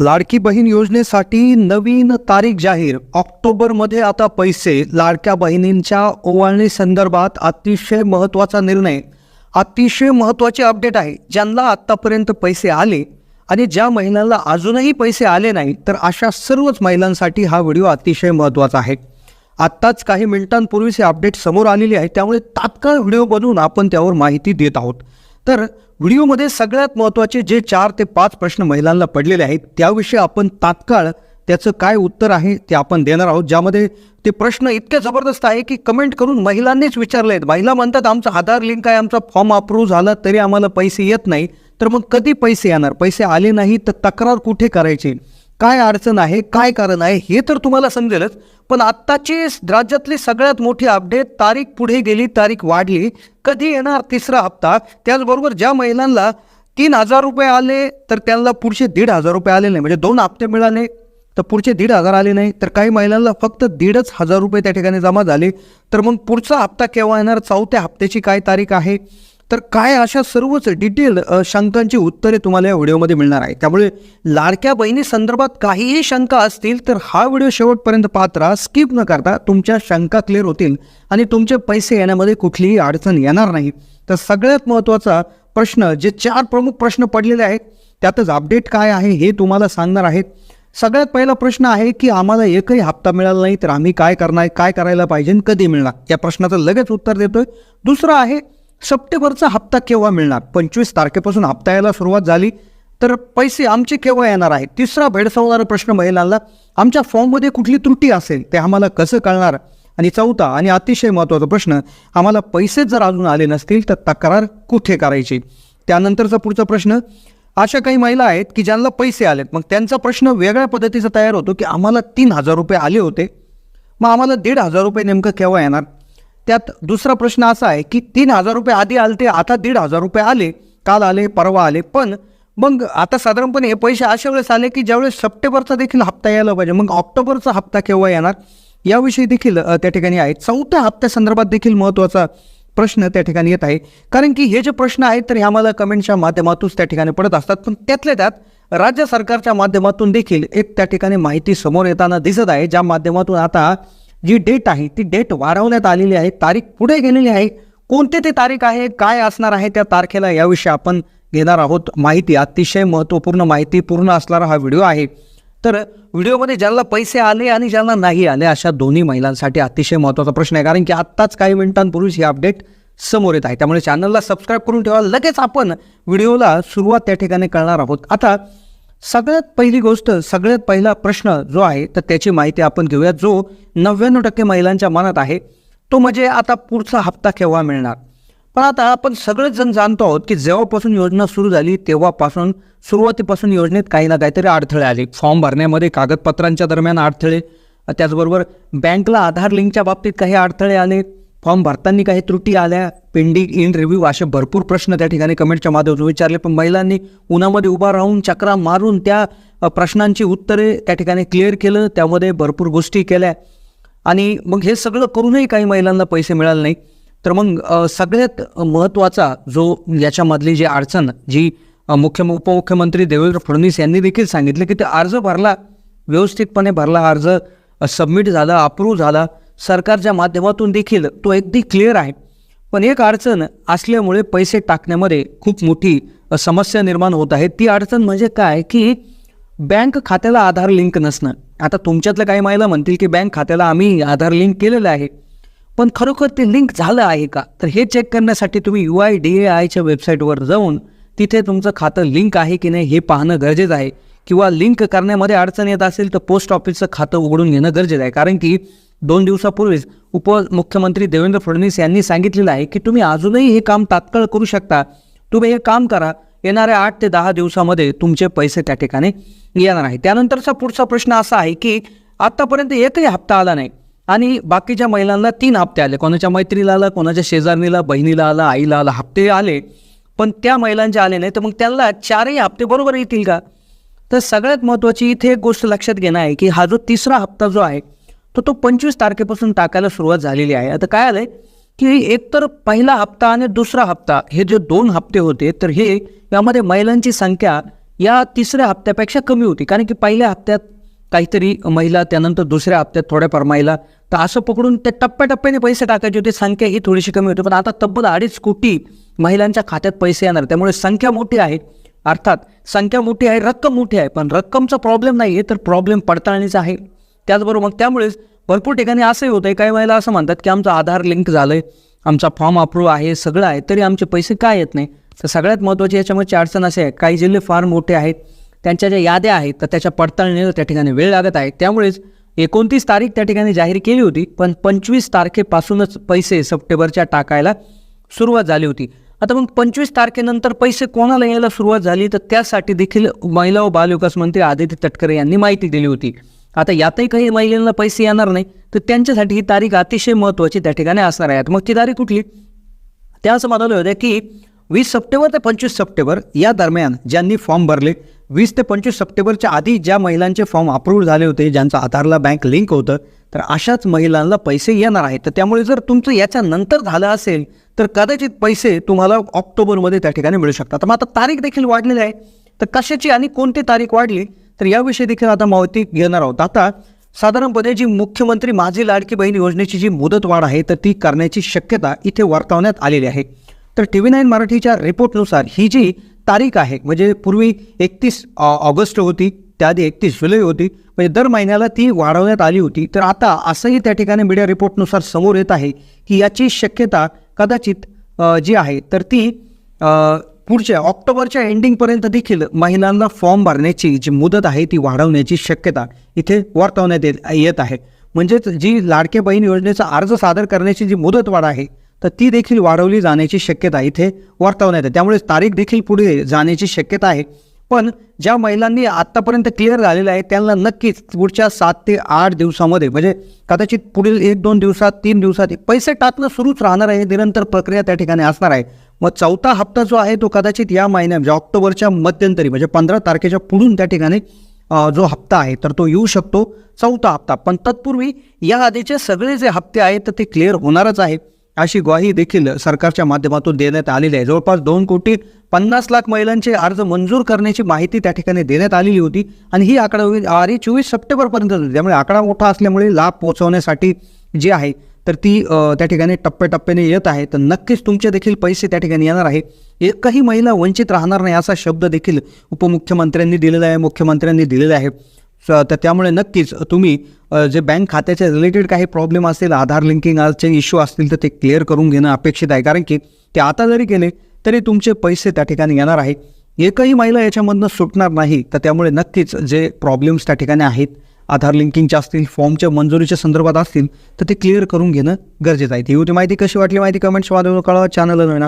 लाडकी बहीण योजनेसाठी नवीन तारीख जाहीर. ऑक्टोबरमध्ये आता पैसे. लाडक्या बहिणींच्या ओवाळणी संदर्भात अतिशय महत्त्वाचा निर्णय. अतिशय महत्त्वाचे अपडेट आहे. ज्यांना आत्तापर्यंत पैसे आले आणि ज्या महिलांना अजूनही पैसे आले नाही तर अशा सर्वच महिलांसाठी हा व्हिडिओ अतिशय महत्त्वाचा आहे. आत्ताच काही मिनिटांपूर्वीच हे अपडेट समोर आलेले आहे. त्यामुळे तात्काळ व्हिडिओ बनवून आपण त्यावर माहिती देत आहोत. तर व्हिडिओमध्ये सगळ्यात महत्त्वाचे जे चार ते पाच प्रश्न महिलांना पडलेले आहेत त्याविषयी आपण तात्काळ त्याचं काय उत्तर आहे ते आपण देणार आहोत ज्यामध्ये ते प्रश्न इतके जबरदस्त आहे की कमेंट करून महिलांनीच विचारले आहेत. महिला म्हणतात आमचा आधार लिंक आहे आमचा फॉर्म अप्रूव्ह झाला तरी आम्हाला पैसे येत नाही. तर मग कधी पैसे येणार? पैसे आले नाही तर तक्रार कुठे करायची? काय अडचण आहे काय कारण आहे हे तर तुम्हाला समजेलच. पण आत्ताची राज्यातली सगळ्यात मोठी अपडेट तारीख पुढे गेली तारीख वाढली कधी येणार तिसरा हप्ता? त्याचबरोबर ज्या महिलांना तीन हजार रुपये आले तर त्यांना पुढचे दीड हजार रुपये आले नाही. म्हणजे दोन हप्ते मिळाले तर पुढचे दीड हजार आले नाही. तर काही महिलांना फक्त दीडच हजार रुपये त्या ठिकाणी जमा झाले. तर मग पुढचा हप्ता केव्हा येणार? चौथ्या हप्त्याची काय तारीख आहे? तर काय अशा सर्वच डिटेल शंकांची उत्तरे तुम्हाला या व्हिडिओमध्ये मिळणार आहे त्यामुळे लाडक्या बहिणी संदर्भात काहीही शंका असतील तर हा व्हिडिओ शेवटपर्यंत पाहत राहा. स्किप न करता तुमच्या शंका क्लिअर होतील आणि तुमचे पैसे येण्यामध्ये कुठलीही अडचण येणार नाही. तर सगळ्यात महत्त्वाचा प्रश्न जे चार प्रमुख प्रश्न पडलेले आहेत त्यातच अपडेट काय आहे हे तुम्हाला सांगणार आहेत. सगळ्यात पहिला प्रश्न आहे की आम्हाला एकही हप्ता मिळाला नाही तर आम्ही काय करणार काय करायला पाहिजे आणि कधी मिळणार? या प्रश्नाचं लगेच उत्तर देतोय. दुसरं आहे सप्टेंबरचा हप्ता केव्हा मिळणार? पंचवीस तारखेपासून हप्ता यायला सुरुवात झाली. तर पैसे आमचे केव्हा येणार आहेत तिसरा भेडसावणारा प्रश्न महिलांना आमच्या फॉर्ममध्ये कुठली त्रुटी असेल ते आम्हाला कसं कळणार? आणि चौथा आणि अतिशय महत्त्वाचा प्रश्न आम्हाला पैसेच जर अजून आले नसतील तर तक्रार कुठे करायची? त्यानंतरचा पुढचा प्रश्न अशा काही महिला आहेत की ज्यांना पैसे आलेत मग त्यांचा प्रश्न वेगळ्या पद्धतीचा तयार होतो की आम्हाला तीन हजार रुपये आले होते. मग आम्हाला दीड हजार रुपये नेमकं केव्हा येणार? त्यात दुसरा प्रश्न असा आहे की तीन हजार रुपये आधी आले ते आता दीड हजार रुपये आले काल आले परवा आले. पण मग आता साधारणपणे हे पैसे अशा वेळेस आले की ज्यावेळेस सप्टेंबरचा देखील हप्ता यायला पाहिजे मग ऑक्टोबरचा हप्ता केव्हा येणार? याविषयी देखील त्या ठिकाणी आहे. चौथ्या हप्त्यासंदर्भात देखील महत्त्वाचा प्रश्न त्या ठिकाणी येत आहे. कारण की हे जे प्रश्न आहेत तर हे आम्हाला कमेंटच्या माध्यमातूनच त्या ठिकाणी पडत असतात. पण त्यातल्या त्यात राज्य सरकारच्या माध्यमातून देखील एक त्या ठिकाणी माहिती समोर येताना दिसत आहे ज्या माध्यमातून आता जी डेट आहे ती डेट वाढवण्यात आलेली आहे तारीख पुढे गेलेली आहे. कोणते ते तारीख आहे काय असणार आहे त्या तारखेला याविषयी आपण घेणार आहोत माहिती. अतिशय महत्त्वपूर्ण माहिती पूर्ण असणारा हा व्हिडिओ आहे. तर व्हिडिओमध्ये ज्यांना पैसे आले आणि ज्यांना नाही आले अशा दोन्ही महिलांसाठी अतिशय महत्त्वाचा प्रश्न आहे. कारण की आत्ताच काही मिनिटांपूर्वीच हे अपडेट समोर येत आहे. त्यामुळे चॅनलला सबस्क्राईब करून ठेवा. लगेच आपण व्हिडिओला सुरुवात त्या ठिकाणी करणार आहोत. आता सगळ्यात पहिली गोष्ट सगळ्यात पहिला प्रश्न जो आहे तर त्याची माहिती आपण घेऊया जो नव्याण्णव टक्के महिलांच्या मनात आहे तो म्हणजे आता पुढचा हप्ता केव्हा मिळणार? पण आता आपण सगळेच जण जाणतो आहोत की जेव्हापासून योजना सुरू झाली तेव्हापासून सुरुवातीपासून योजनेत काही ना काहीतरी अडथळे आले. फॉर्म भरण्यामध्ये कागदपत्रांच्या दरम्यान अडथळे त्याचबरोबर बँकला आधार लिंकच्या बाबतीत काही अडथळे आले. फॉर्म भरताना काही त्रुटी आल्या पेंडिंग इन रिव्ह्यू असे भरपूर प्रश्न त्या ठिकाणी कमेंटच्या माध्यमातून विचारले पण महिलांनी उन्हामध्ये उभा राहून चक्रा मारून त्या प्रश्नांची उत्तरे त्या ठिकाणी क्लिअर केलं त्यामध्ये भरपूर गोष्टी केल्या. आणि मग हे सगळं करूनही काही महिलांना पैसे मिळाले नाही. तर मग सगळ्यात महत्त्वाचा जो याच्यामधली जी अडचण जी मुख्य उपमुख्यमंत्री देवेंद्र फडणवीस यांनी देखील सांगितलं की ते अर्ज भरला व्यवस्थितपणे भरला अर्ज सबमिट झाला अप्रूव्ह झाला. सरकारच्या माध्यमातून देखील तो अगदी क्लिअर आहे. पण एक अडचण असल्यामुळे पैसे टाकण्यामध्ये खूप मोठी समस्या निर्माण होत आहे. ती अडचण म्हणजे काय की बँक खात्याला आधार लिंक नसणं. आता तुमच्यातल्या काही महिला म्हणतील की बँक खात्याला आम्ही आधार लिंक केलेलं आहे. पण खरोखर ते लिंक झालं आहे का? तर हे चेक करण्यासाठी तुम्ही यू आय डी ए आयच्या वेबसाईटवर जाऊन तिथे तुमचं खातं लिंक आहे की नाही हे पाहणं गरजेचं आहे. किंवा लिंक करण्यामध्ये अडचण येत असेल तर पोस्ट ऑफिसचं खातं उघडून घेणं गरजेचं आहे. कारण की दोन दिवसापूर्वीच उपमुख्यमंत्री देवेंद्र फडणवीस यांनी सांगितलेलं आहे की तुम्ही अजूनही हे काम तात्काळ करू शकता. तुम्ही हे काम करा. येणाऱ्या आठ ते दहा दिवसामध्ये तुमचे पैसे त्या ठिकाणी येणार आहे. त्यानंतरचा पुढचा प्रश्न असा आहे की आत्तापर्यंत एकही हप्ता आला नाही. आणि बाकीच्या महिलांना तीन हप्ते आले. कोणाच्या मैत्रीला आला कोणाच्या शेजारणीला बहिणीला आला आईला आला हप्ते आले. पण त्या महिलांचे आले नाही तर मग त्यांना चारही हप्ते बरोबर येतील का? तर सगळ्यात महत्त्वाची इथे एक गोष्ट लक्षात घेणं आहे की हा जो तिसरा हप्ता जो आहे तर तो पंचवीस तारखेपासून टाकायला सुरुवात झालेली आहे. आता काय आलंय की एकतर पहिला हप्ता आणि दुसरा हप्ता हे जे दोन हप्ते होते तर हे यामध्ये महिलांची संख्या या तिसऱ्या हप्त्यापेक्षा कमी होती. कारण की पहिल्या हप्त्यात काहीतरी महिला त्यानंतर दुसऱ्या हप्त्यात थोड्याफार महिला. तर असं पकडून त्या टप्प्याटप्प्याने पैसे टाकायचे होते. संख्या ही थोडीशी कमी होती. पण आता तब्बल अडीच कोटी महिलांच्या खात्यात पैसे येणार. त्यामुळे संख्या मोठी आहे. अर्थात संख्या मोठी आहे रक्कम मोठी आहे. पण रक्कमचा प्रॉब्लेम नाही आहे तर प्रॉब्लेम पडताळणीचा आहे. त्याचबरोबर मग त्यामुळेच भरपूर ठिकाणी असंही होतं आहे काही महिला असं म्हणतात की आमचं आधार लिंक झालं आहे आमचा फॉर्म अप्रूव्ह आहे सगळं आहे तरी आमचे पैसे काय येत नाही? तर सगळ्यात महत्त्वाची याच्यामध्ये अडचण असे आहे काही जिल्हे फार मोठे आहेत त्यांच्या ज्या याद्या आहेत तर त्याच्या पडताळणीला त्या ठिकाणी वेळ लागत आहे. त्यामुळेच एकोणतीस तारीख त्या ठिकाणी जाहीर केली होती पण पंचवीस तारखेपासूनच पैसे सप्टेंबरच्या टाकायला सुरुवात झाली होती. आता मग पंचवीस तारखेनंतर पैसे कोणाला यायला सुरुवात झाली? तर त्यासाठी देखील महिला व बालविकास मंत्री आदित्य तटकरे यांनी माहिती दिली होती. आता यातही काही महिलांना पैसे येणार नाही तर त्यांच्यासाठी ही तारीख अतिशय महत्त्वाची त्या ठिकाणी असणार आहे. मग ती तारीख कुठली? त्या असं म्हणाले होते की वीस सप्टेंबर ते पंचवीस सप्टेंबर या दरम्यान ज्यांनी फॉर्म भरले वीस ते पंचवीस सप्टेंबरच्या आधी ज्या महिलांचे फॉर्म अप्रूव्ह झाले होते ज्यांचं आधारला बँक लिंक होतं तर अशाच महिलांना पैसे येणार आहेत. तर त्यामुळे जर तुमचं याच्यानंतर झालं असेल तर कदाचित पैसे तुम्हाला ऑक्टोबरमध्ये त्या ठिकाणी मिळू शकतात. मग आता तारीख देखील वाढलेली आहे. तर कशाची आणि कोणती तारीख वाढली? तर याविषयी देखील आता माहिती घेणार आहोत. आता साधारणपणे जी मुख्यमंत्री माझी लाडकी बहीण योजनेची जी मुदतवाढ आहे तर ती करण्याची शक्यता इथे वर्तवण्यात आलेली आहे. तर टी व्ही नाईन मराठीच्या रिपोर्टनुसार ही जी तारीख आहे म्हणजे पूर्वी एकतीस ऑगस्ट होती त्याआधी एकतीस जुलै होती म्हणजे दर महिन्याला ती वाढवण्यात आली होती. तर आता असंही त्या ठिकाणी मीडिया रिपोर्टनुसार समोर येत आहे की याची शक्यता कदाचित जी आहे तर ती पुढच्या ऑक्टोबरच्या एंडिंगपर्यंत देखील महिलांना फॉर्म भरण्याची जी मुदत आहे ती वाढवण्याची शक्यता इथे वर्तवण्यात येत येत आहे. म्हणजेच जी लाडके बहीण योजनेचा अर्ज सादर करण्याची जी मुदतवाढ आहे तर ती देखील वाढवली जाण्याची शक्यता इथे वर्तवण्यात आहे त्यामुळे तारीख देखील पुढे जाण्याची शक्यता आहे. पण ज्या महिलांनी आत्तापर्यंत क्लिअर झालेलं आहे त्यांना नक्कीच पुढच्या सात ते आठ दिवसामध्ये म्हणजे कदाचित पुढील एक दोन दिवसात तीन दिवसात पैसे टाकणं सुरूच राहणार आहे निरंतर प्रक्रिया त्या ठिकाणी असणार आहे. मग चौथा हप्ता जो आहे तो कदाचित या महिन्यात म्हणजे ऑक्टोबरच्या मध्यंतरी म्हणजे पंधरा तारखेच्या पुढून त्या ठिकाणी जो हप्ता आहे तर तो येऊ शकतो चौथा हप्ता. पण तत्पूर्वी या आधीचे सगळे जे हप्ते आहेत तर ते क्लिअर होणारच आहे. अशी ग्वाही देखील सरकारच्या माध्यमातून देण्यात आलेली आहे. जवळपास दोन कोटी पन्नास लाख महिलांचे अर्ज मंजूर करण्याची माहिती त्या ठिकाणी देण्यात आलेली होती आणि ही आकडावारी चोवीस सप्टेंबरपर्यंत होती. त्यामुळे आकडा मोठा असल्यामुळे लाभ पोहोचवण्यासाठी जी आहे तर ती त्या ठिकाणी टप्प्याटप्प्याने येत आहे. तर नक्कीच तुमचे देखील पैसे त्या ठिकाणी येणार आहे. एकही महिला वंचित राहणार नाही असा शब्द देखील उपमुख्यमंत्र्यांनी दिलेला आहे मुख्यमंत्र्यांनी दिलेला आहे. तर त्यामुळे नक्कीच तुम्ही जे बँक खात्याच्या रिलेटेड काही प्रॉब्लेम असतील आधार लिंकिंगचे इश्यू असतील तर ते क्लिअर करून घेणं अपेक्षित आहे. कारण की ते आता जरी केले तरी तुमचे पैसे त्या ठिकाणी येणार आहे एकही महिला याच्यामधनं सुटणार नाही तर त्यामुळे नक्कीच जे प्रॉब्लेम्स त्या ठिकाणी आहेत आधार लिंकिंगच्या असतील फॉर्मच्या मंजुरीच्या संदर्भात असतील तर ते क्लिअर करून घेणं गरजेचं आहे. ही होती माहिती कशी वाटली माहिती कमेंट्समध्ये कळवा. चॅनलला